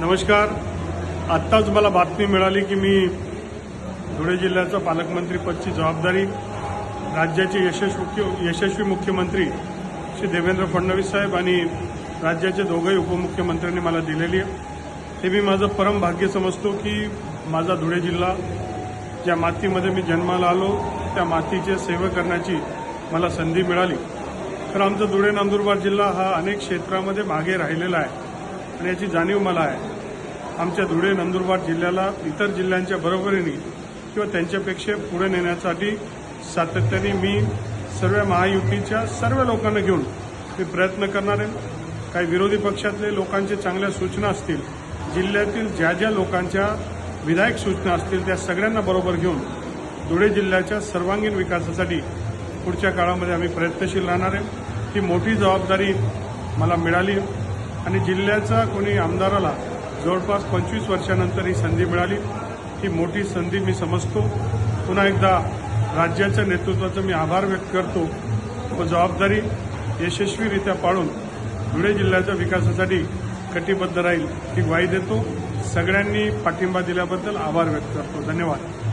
नमस्कार. आत्ताच मला बातमी मिळाली की मी धुळे जिल्ह्याचं पालकमंत्रीपदची जबाबदारी राज्याचे यशस्वी यशस्वी मुख्यमंत्री श्री देवेंद्र फडणवीस साहेब आणि राज्याचे दोघंही उपमुख्यमंत्र्यांनी मला दिलेली आहे. हे मी माझं परम भाग्य समजतो की माझा धुळे जिल्हा ज्या मातीमध्ये मी जन्माला आलो त्या मातीचे सेवा करण्याची मला संधी मिळाली. तर आमचा धुळे नंदुरबार जिल्हा हा अनेक क्षेत्रामध्ये मागे राहिलेला आहे. आणि याची जाणीव मला आहे. आमच्या धुळे नंदुरबार जिल्ह्याला इतर जिल्ह्यांच्या बरोबरीने किंवा त्यांच्यापेक्षा पुढे नेण्यासाठी सातत्याने मी सर्व महायुतीच्या सर्व लोकांना घेऊन मी प्रयत्न करणार आहे. काही विरोधी पक्षातले लोकांच्या चांगल्या सूचना असतील जिल्ह्यातील ज्या ज्या लोकांच्या विधायक सूचना असतील त्या सगळ्यांना बरोबर घेऊन धुळे जिल्ह्याच्या सर्वांगीण विकासासाठी पुढच्या काळामध्ये आम्ही प्रयत्नशील राहणार आहे. ही मोठी जबाबदारी मला मिळाली आणि जिल्ह्याचा कोणी आमदाराला जवळपास पंचवीस वर्षानंतर ही संधी मिळाली. ही मोठी संधी मी समजतो. पुन्हा एकदा राज्याच्या नेतृत्वाचं मी आभार व्यक्त करतो. व जबाबदारी यशस्वीरित्या पाळून धुळे जिल्ह्याच्या विकासासाठी कटिबद्ध राहील ही ग्वाही देतो. सगळ्यांनी पाठिंबा दिल्याबद्दल आभार व्यक्त करतो. धन्यवाद.